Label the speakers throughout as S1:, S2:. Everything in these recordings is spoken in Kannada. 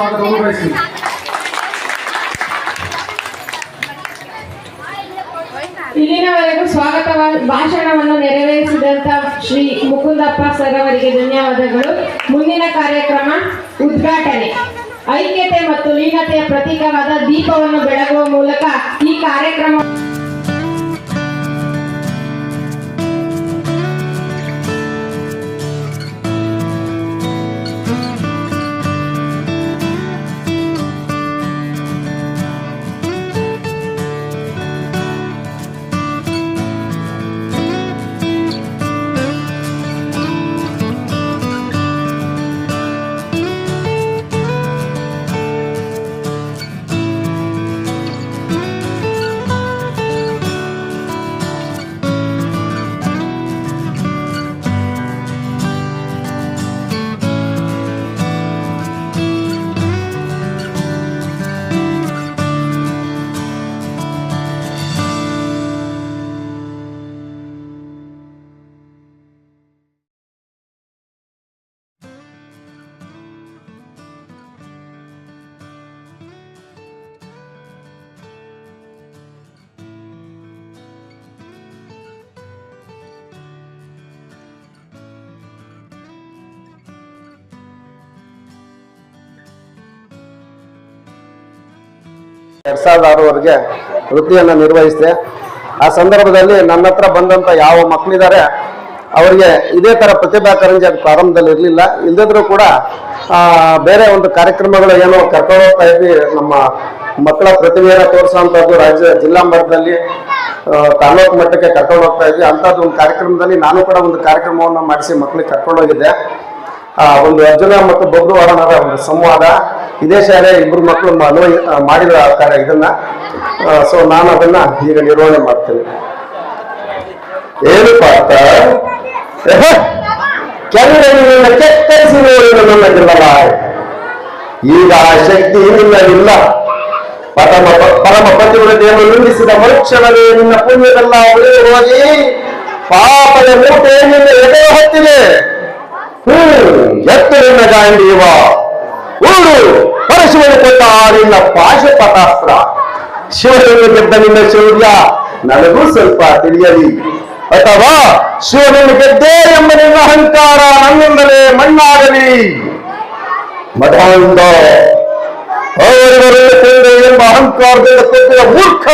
S1: ಸ್ವಾಗತವನ್ನು ಬಯಸ್ತೀನಿ
S2: ಇಲ್ಲಿನವರೆಗೂ ಸ್ವಾಗತ ಭಾಷಣವನ್ನು ನೆರವೇರಿಸಿದಂತ ಶ್ರೀ ಮುಕುಂದಪ್ಪ ಸರ್ ಅವರಿಗೆ ಧನ್ಯವಾದಗಳು. ಮುಂದಿನ ಕಾರ್ಯಕ್ರಮ ಉದ್ಘಾಟನೆ. ಐಕ್ಯತೆ ಮತ್ತು ಲೀನತೆಯ ಪ್ರತೀಕವಾದ ದೀಪವನ್ನು ಬೆಳಗುವ ಮೂಲಕ ಈ ಕಾರ್ಯಕ್ರಮ
S3: ಎರಡ್ ಸಾವಿರದ ಆರುವರೆಗೆ ವೃತ್ತಿಯನ್ನು ನಿರ್ವಹಿಸಿದೆ. ಆ ಸಂದರ್ಭದಲ್ಲಿ ನನ್ನ ಹತ್ರ ಬಂದಂತ ಯಾವ ಮಕ್ಕಳಿದ್ದಾರೆ, ಅವರಿಗೆ ಇದೇ ಥರ ಪ್ರತಿಭಾ ಕಾರಂಜಿ ಅದು ಪ್ರಾರಂಭದಲ್ಲಿ ಇರಲಿಲ್ಲ. ಇಲ್ಲದಿದ್ರು ಕೂಡ ಬೇರೆ ಒಂದು ಕಾರ್ಯಕ್ರಮಗಳು ಏನೋ ಕರ್ಕೊಂಡು ಹೋಗ್ತಾ ಇದ್ವಿ ನಮ್ಮ ಮಕ್ಕಳ ಪ್ರತಿಭೆಯನ್ನು ತೋರಿಸುವಂಥದ್ದು ರಾಜ್ಯ ಜಿಲ್ಲಾ ಮಟ್ಟದಲ್ಲಿ ತಾಲೂಕು ಮಟ್ಟಕ್ಕೆ ಕರ್ಕೊಂಡು ಹೋಗ್ತಾ ಇದ್ವಿ. ಅಂಥದ್ದು ಒಂದು ಕಾರ್ಯಕ್ರಮದಲ್ಲಿ ನಾನು ಕೂಡ ಒಂದು ಕಾರ್ಯಕ್ರಮವನ್ನು ಮಾಡಿಸಿ ಮಕ್ಕಳಿಗೆ ಕರ್ಕೊಂಡೋಗಿದ್ದೆ ಒಂದು ಅರ್ಜುನ ಮತ್ತು ಬಬ್ರು ಒಂದು ಸಂವಾದ ಇದೇ ಶಾಲೆ ಇಬ್ರು ಮಕ್ಕಳು ಅನ್ವಯ ಮಾಡಿದ ಆಕಾರ ಇದನ್ನ ಸೊ ನಾನು ಅದನ್ನ ಈಗ ನಿರ್ವಹಣೆ ಮಾಡ್ತೇನೆ. ಏನು ಪಾತ್ರ? ಕೆಳಗಿನ ಕೆತ್ತರಿಸಿ ನೋಡಿದ ನನ್ನ ಈಗ ಆ ಶಕ್ತಿ ಇಲ್ಲ. ಪರಮ ಪರಮ ಪತಿವ್ರತೆಯನ್ನು ನಿಂದಿಸಿದ ಮರುಕ್ಷಣವೇ ನಿನ್ನ ಪುಣ್ಯದಲ್ಲ. ಅವರೇ ಹೋಗಿ ಪಾಪದ ಮೂಟೆ ನಿನ್ನ ಎದೆ ಹೊತ್ತಿದೆ. ಹ್ಮ್, ಎತ್ತು ನಿನ್ನ ಗಾಂಡೀವ ಊರು ಪರಶಿವನು ಕೊಟ್ಟ ನಿನ್ನ ಪಾಶುಪಟಾಸ್ತ್ರ ಶಿವನನ್ನು ಗೆದ್ದ ನಿನ್ನ ಶೌರ್ಯ, ನನಗೂ ಸ್ವಲ್ಪ ತಿಳಿಯಲಿ. ಅಥವಾ ಶಿವನನ್ನು ಗೆದ್ದೆ ಎಂಬ ನಿನ್ನ ಅಹಂಕಾರ ನನ್ನಿಂದಲೇ ಮಣ್ಣಾಗಲಿ. ಮಠಾಂಧ ಅವರಿವರನ್ನು ಕೊಂಡೆ ಎಂಬ ಅಹಂಕಾರದಿಂದ ಕೊಟ್ಟಿದ ಮೂರ್ಖ,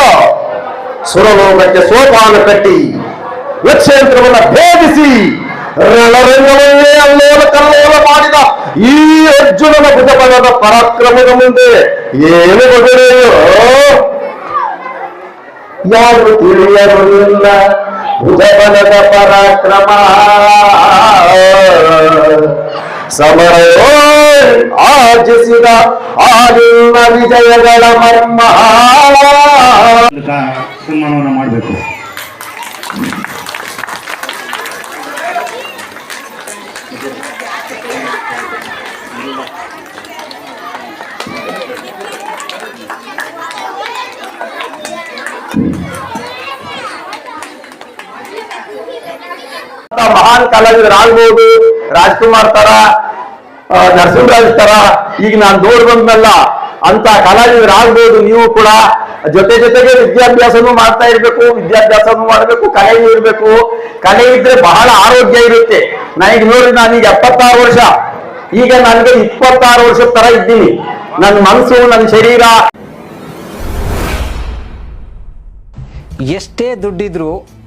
S3: ಸುರಲೋಕಕ್ಕೆ ಸೋಪಾನ ಕಟ್ಟಿ ಲಕ್ಷ್ಯಂತ್ರವನ್ನು ಭೇದಿಸಿ ರಣರಂಗವನ್ನೇ ಅಲ್ಲೋಲ ಕಲ್ಲೋಲ ಮಾಡಿದ ಈ ಅರ್ಜುನನ ಭುಜಬಲದ ಪರಾಕ್ರಮದ ಮುಂದೆ ಏನು ಬದಲೆಯೋ ಯಾರು ತಿಳಿಯಲಿಲ್ಲ ಭುಜಬಲದ ಪರಾಕ್ರಮ ಸಮರವೋ ಆರ್ಜಿಸಿದ ಆ ನಿಮ್ಮ ವಿಜಯಗಳ ಮರ್ಮ
S4: ಮೂಲಕ ಸನ್ಮಾನವನ್ನು ಮಾಡಬೇಕು
S3: ಮಹಾನ್ ಕಲಾವಿದರಾಗ್ಬೋದು ರಾಜ್ಕುಮಾರ್ ತರ ನರಸಿಂಹರಾಜ್ ತರ, ಈಗ ನಾನು ದೂರ ಬಂದ್ನಲ್ಲ, ಅಂತ ಕಲಾವಿದರಾಗ್ಬೋದು ನೀವು ಕೂಡ ಜೊತೆ ಜೊತೆಗೆ ವಿದ್ಯಾಭ್ಯಾಸನೂ ಮಾಡ್ತಾ ಇರ್ಬೇಕು, ವಿದ್ಯಾಭ್ಯಾಸನೂ ಮಾಡಬೇಕು, ಕಲೆಯೂ ಇರ್ಬೇಕು. ಕಲೆ ಇದ್ರೆ ಬಹಳ ಆರೋಗ್ಯ ಇರುತ್ತೆ. ನನಗೆ ನೋಡಿ ನಾನೀಗ ಎಪ್ಪತ್ತಾರು ವರ್ಷ. ಈಗ ನನಗೆ ಇಪ್ಪತ್ತಾರು ವರ್ಷದ ತರ ಇದ್ದೀನಿ. ನನ್ನ ಮನಸ್ಸು ನನ್ನ ಶರೀರ.
S5: ಎಷ್ಟೇ ದುಡ್ಡಿದ್ರೂ